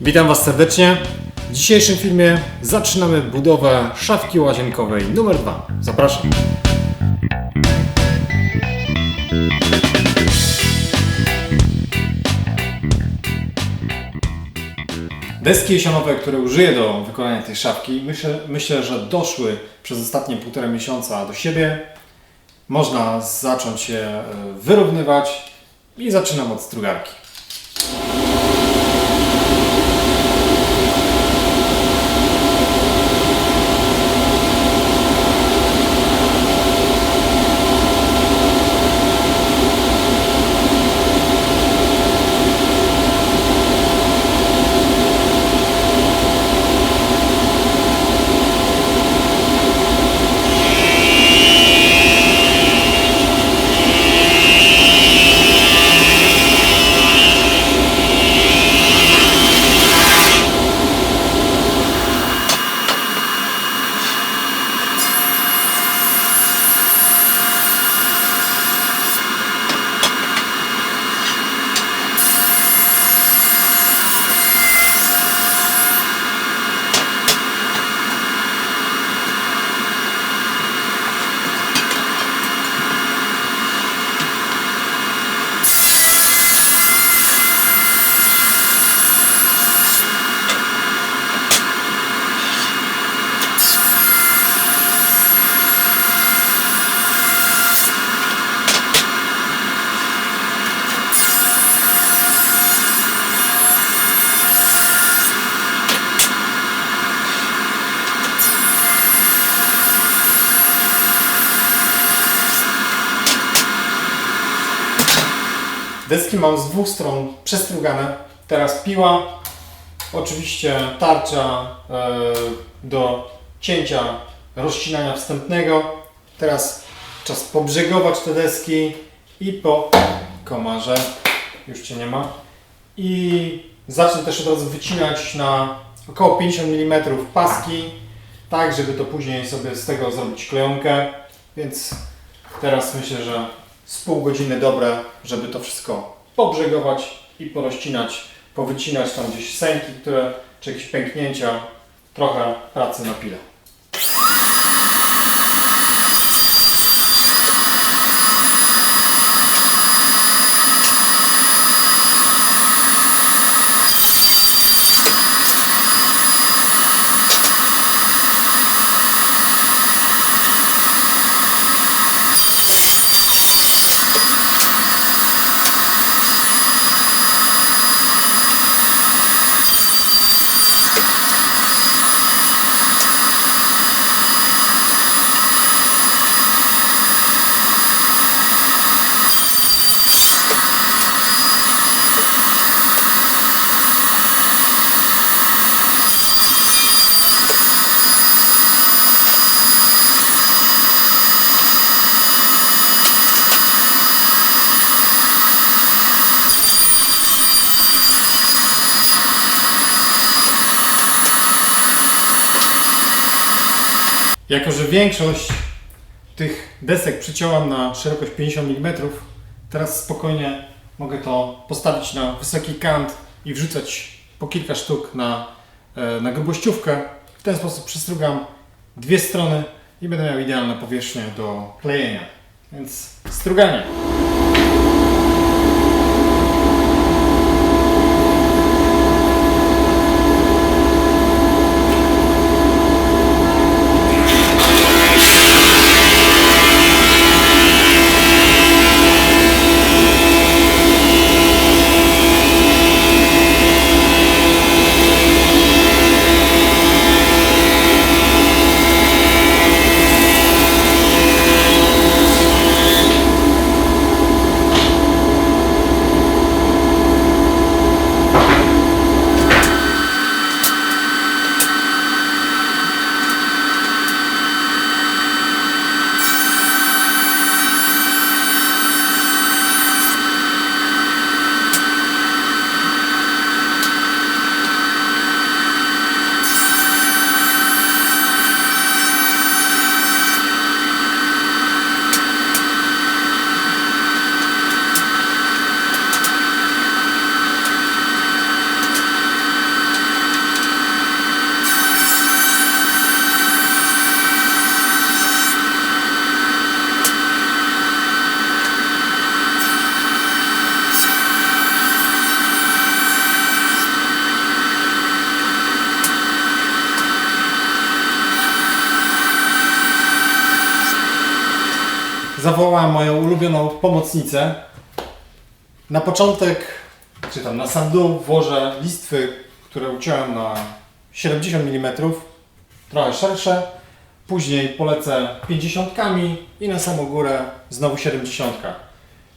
Witam Was serdecznie. W dzisiejszym filmie zaczynamy budowę szafki łazienkowej numer 2. Zapraszam. Deski jesionowe, które użyję do wykonania tej szafki, myślę, myślę, że doszły przez ostatnie półtora miesiąca do siebie. Można zacząć je e, wyrównywać i zaczynam od strugarki. Deski mam z dwóch stron przestrugane. Teraz piła, oczywiście tarcza e, do cięcia, rozcinania wstępnego. Teraz czas pobrzegować te deski i po komarze, już Cię nie ma. I zacznę też od razu wycinać na około 50 mm paski, tak żeby to później sobie z tego zrobić klejonkę. Więc teraz myślę, że z pół godziny dobre, żeby to wszystko pobrzegować i porozcinać, powycinać tam gdzieś sęki, które, czy jakieś pęknięcia, trochę pracy na pile. Jako, że większość tych desek przyciąłam na szerokość 50 mm, teraz spokojnie mogę to postawić na wysoki kant i wrzucać po kilka sztuk na, e, na grubościówkę. W ten sposób przystrugam dwie strony i będę miał idealną powierzchnię do klejenia. Więc struganie. Zawołałem moją ulubioną pomocnicę. Na początek, czy tam na sam dół włożę listwy, które uciąłem na 70 mm, trochę szersze. Później polecę 50 i na samą górę znowu 70.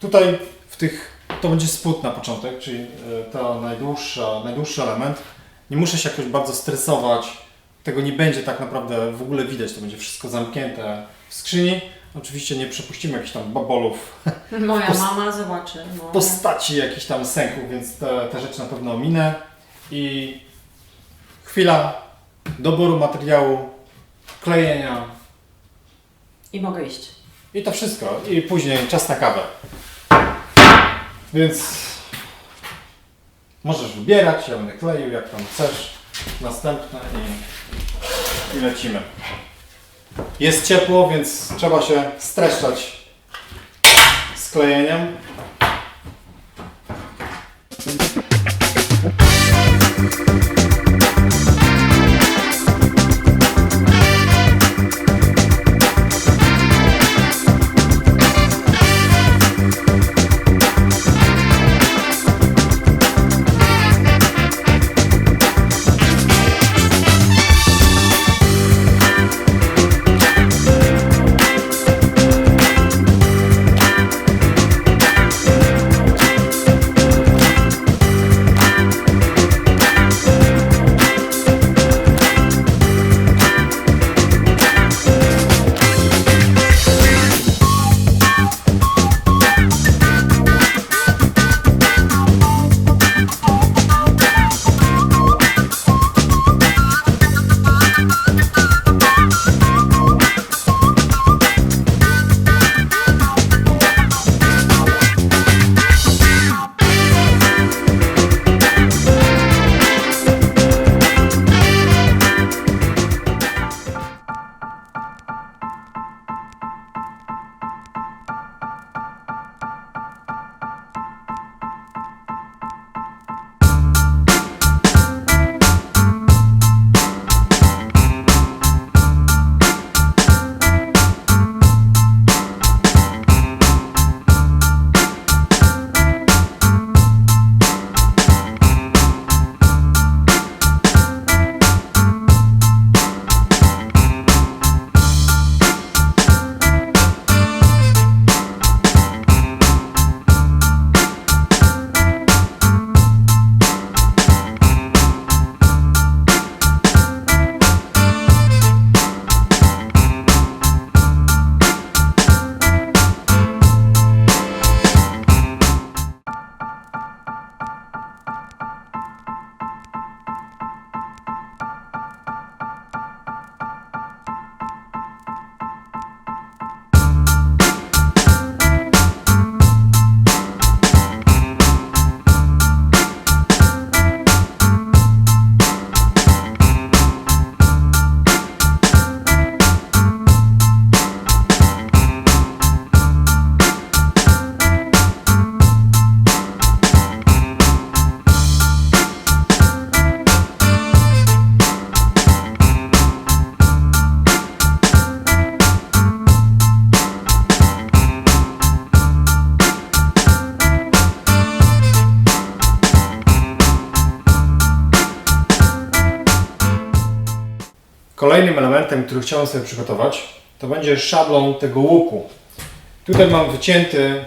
Tutaj w tych, to będzie spód na początek, czyli e, to najdłuższa, najdłuższy element. Nie muszę się jakoś bardzo stresować. Tego nie będzie tak naprawdę w ogóle widać, to będzie wszystko zamknięte w skrzyni. Oczywiście nie przepuścimy jakichś tam babolów Moja mama zobaczy. W postaci jakichś tam sęków, więc te, te rzeczy na pewno ominę. I chwila doboru materiału, klejenia I mogę iść. i to wszystko. I później czas na kawę. Więc możesz wybierać, ja będę kleił jak tam chcesz. Następne i, i lecimy. Jest ciepło, więc trzeba się streszczać z elementem, który chciałem sobie przygotować, to będzie szablon tego łuku. Tutaj mam wycięty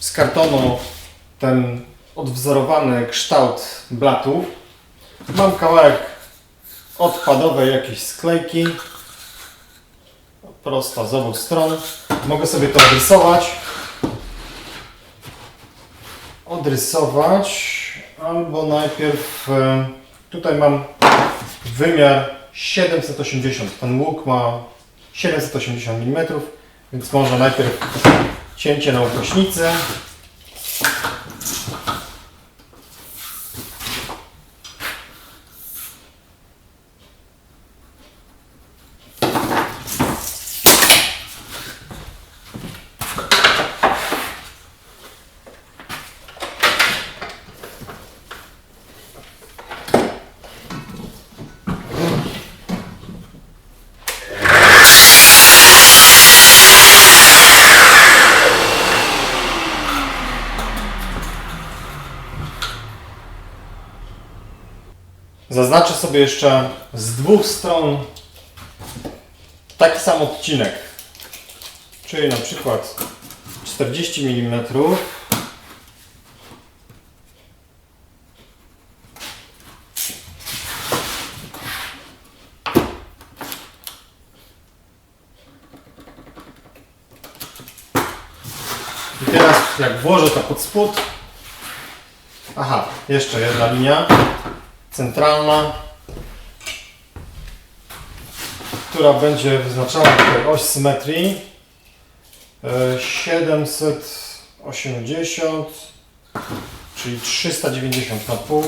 z kartonu ten odwzorowany kształt blatów. Mam kawałek odpadowej jakiejś sklejki. Prosta z obu stron. Mogę sobie to odrysować. Odrysować. Albo najpierw e, tutaj mam wymiar 780. Ten łuk ma 780 mm, więc może najpierw cięcie na ukośnicę. Zaznaczę sobie jeszcze z dwóch stron taki sam odcinek. Czyli na przykład 40 mm. I teraz jak włożę to pod spód. Aha, jeszcze jedna linia centralna, która będzie wyznaczała tutaj oś symetrii. E, 780, czyli 390 na pół.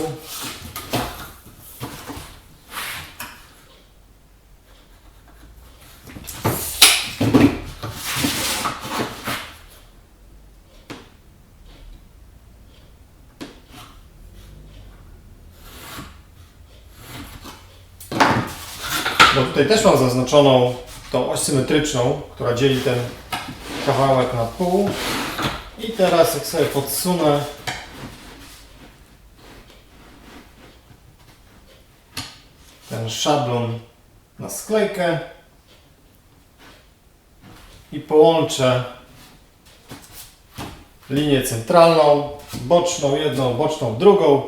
Tutaj też mam zaznaczoną tą oś symetryczną, która dzieli ten kawałek na pół. I teraz jak sobie podsunę ten szablon na sklejkę i połączę linię centralną, boczną jedną, boczną drugą,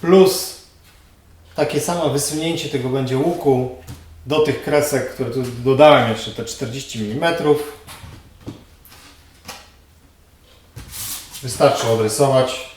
plus takie samo wysunięcie tego będzie łuku do tych kresek, które tu dodałem jeszcze te 40 mm. Wystarczy odrysować.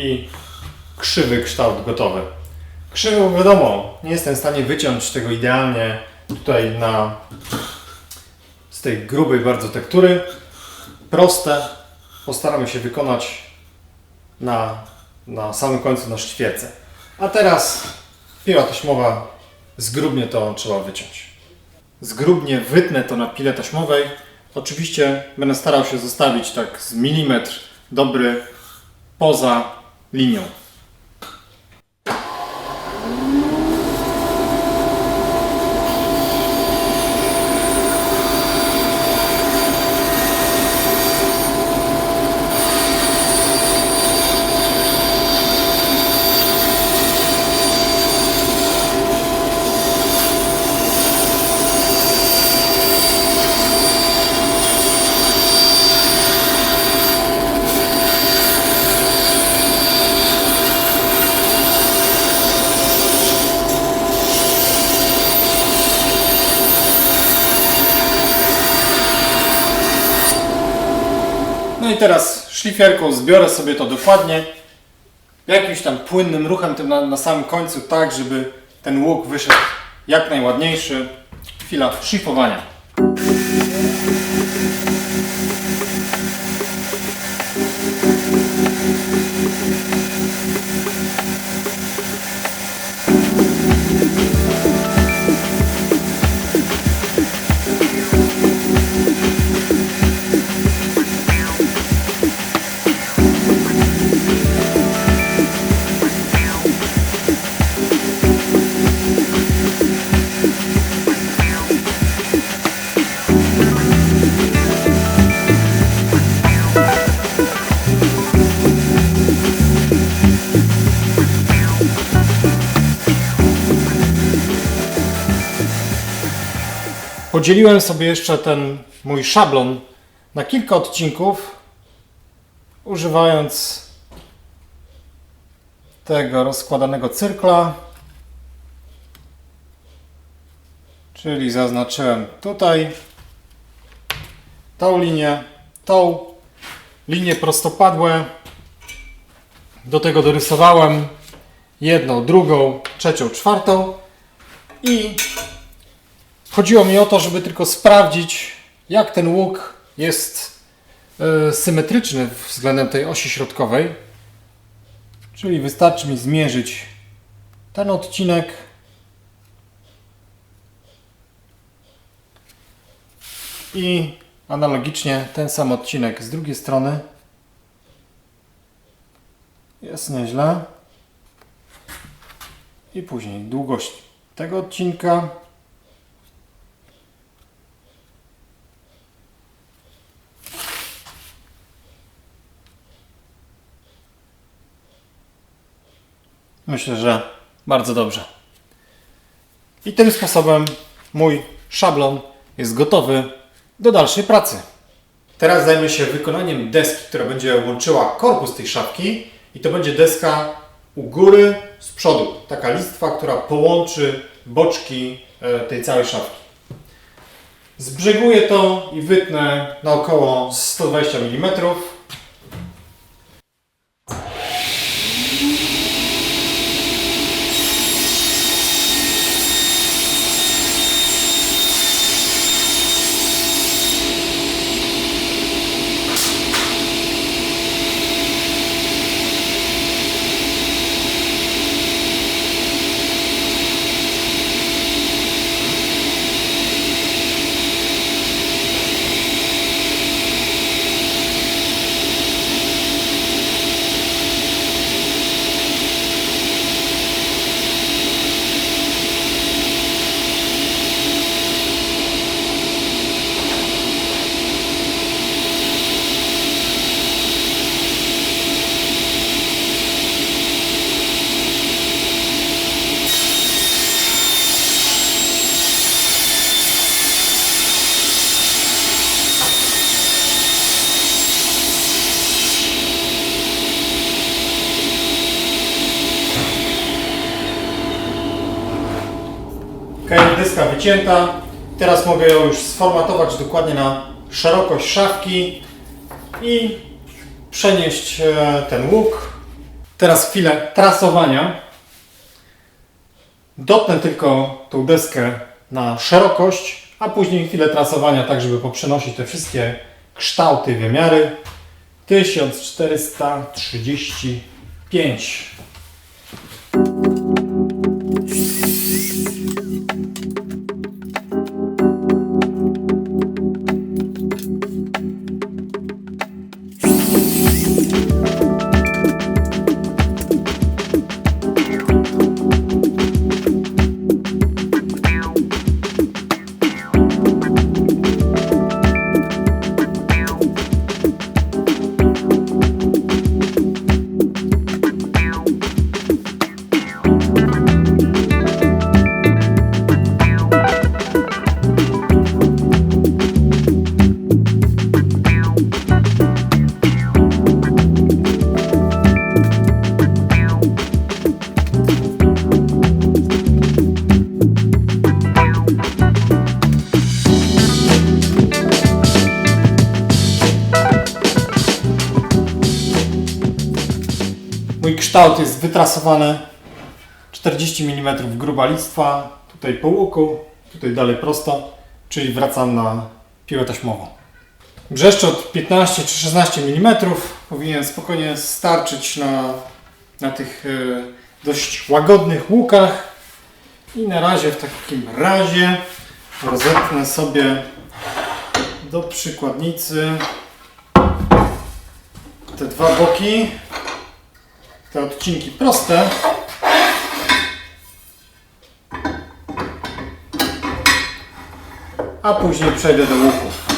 i krzywy kształt gotowy. Krzywy, wiadomo, nie jestem w stanie wyciąć tego idealnie tutaj na z tej grubej bardzo tektury. Proste postaramy się wykonać na, na samym końcu na sztwierce. A teraz piła taśmowa, zgrubnie to trzeba wyciąć. Zgrubnie wytnę to na pile taśmowej. Oczywiście będę starał się zostawić tak z milimetr dobry poza linią. Teraz szlifierką zbiorę sobie to dokładnie. Jakimś tam płynnym ruchem tym na, na samym końcu, tak żeby ten łuk wyszedł jak najładniejszy. Chwila szlifowania. Podzieliłem sobie jeszcze ten mój szablon na kilka odcinków, używając tego rozkładanego cyrkla. Czyli zaznaczyłem tutaj tą linię, tą linię prostopadłe. Do tego dorysowałem jedną, drugą, trzecią, czwartą i Chodziło mi o to, żeby tylko sprawdzić, jak ten łuk jest e, symetryczny względem tej osi środkowej. Czyli wystarczy mi zmierzyć ten odcinek I analogicznie ten sam odcinek z drugiej strony. Jest nieźle. I później długość tego odcinka. Myślę, że bardzo dobrze. I tym sposobem mój szablon jest gotowy do dalszej pracy. Teraz zajmę się wykonaniem deski, która będzie łączyła korpus tej szafki i to będzie deska u góry z przodu. Taka listwa, która połączy boczki e, tej całej szafki. Zbrzeguję to i wytnę na około 120 mm. Ok, deska wycięta. Teraz mogę ją już sformatować dokładnie na szerokość szafki i przenieść e, ten łuk. Teraz chwilę trasowania. Dotnę tylko tą deskę na szerokość, a później chwilę trasowania, tak żeby poprzenosić te wszystkie kształty, wymiary. 1435. kształt jest wytrasowany. 40 mm gruba listwa, tutaj po łuku, tutaj dalej prosto, czyli wracam na piłę taśmową. Brzeszczot 15 czy 16 mm powinien spokojnie starczyć na, na tych e, dość łagodnych łukach. I na razie w takim razie rozetnę sobie do przykładnicy te dwa boki te odcinki proste. A później przejdę do łuku.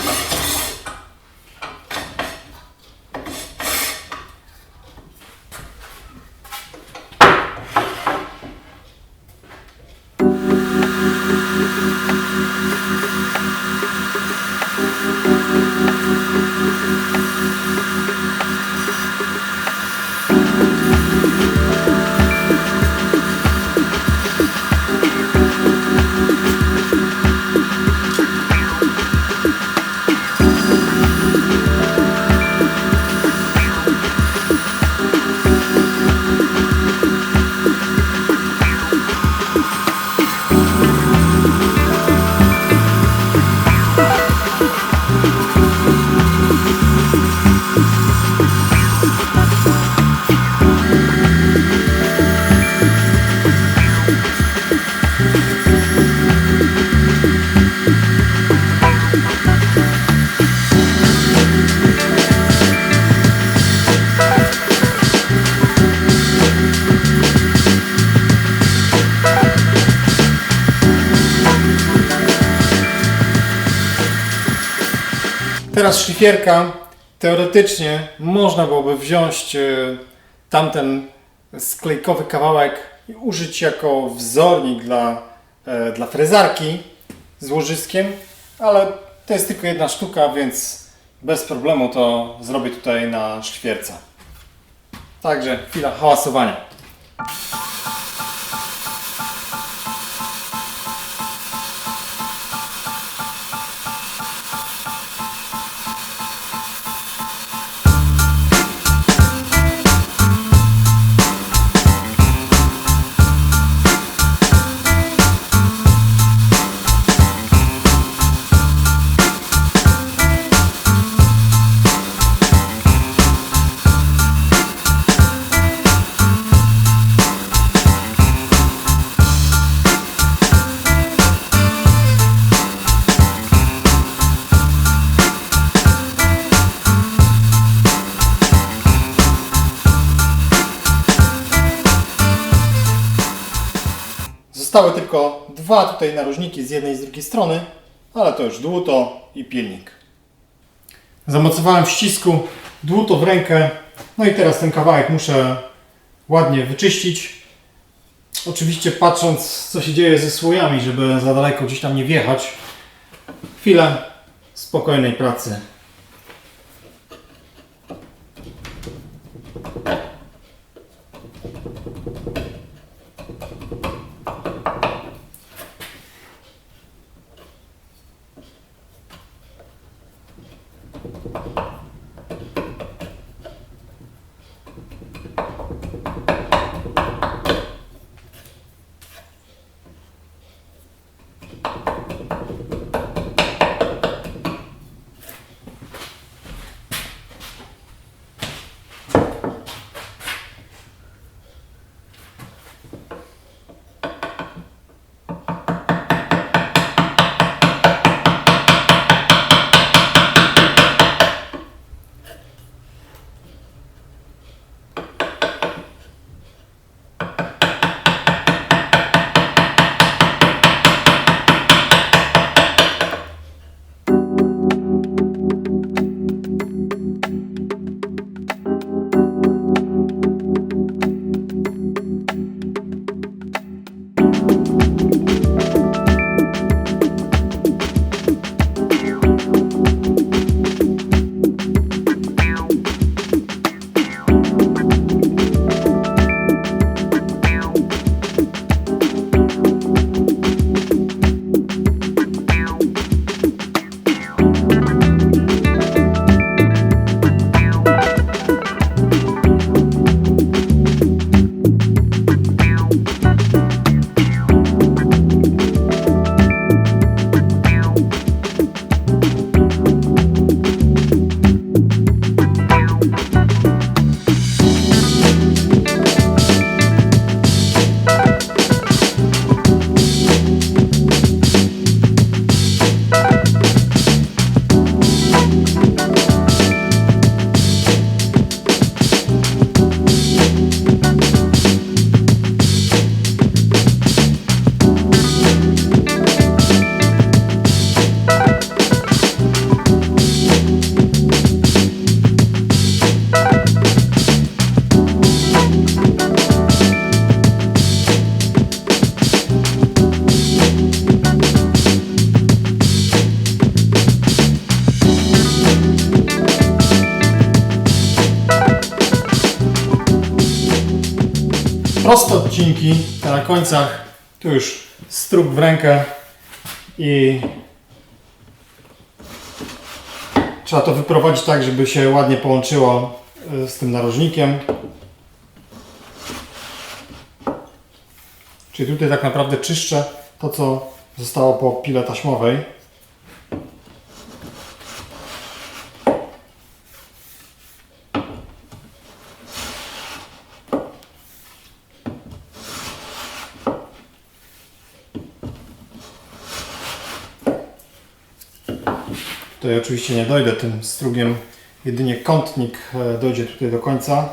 Teraz szlifierka. Teoretycznie można byłoby wziąć e, tamten sklejkowy kawałek i użyć jako wzornik dla, e, dla frezarki z łożyskiem, ale to jest tylko jedna sztuka, więc bez problemu to zrobię tutaj na szlifierce. Także chwila hałasowania. Dwa tutaj narożniki z jednej i z drugiej strony, ale to już dłuto i pilnik. Zamocowałem w ścisku, dłuto w rękę, no i teraz ten kawałek muszę ładnie wyczyścić. Oczywiście patrząc co się dzieje ze słojami, żeby za daleko gdzieś tam nie wjechać. Chwilę spokojnej pracy. Proste odcinki, na końcach, tu już struk w rękę i trzeba to wyprowadzić tak, żeby się ładnie połączyło y, z tym narożnikiem. Czyli tutaj tak naprawdę czyszczę to, co zostało po pile taśmowej. Tutaj oczywiście nie dojdę tym strugiem, jedynie kątnik e, dojdzie tutaj do końca.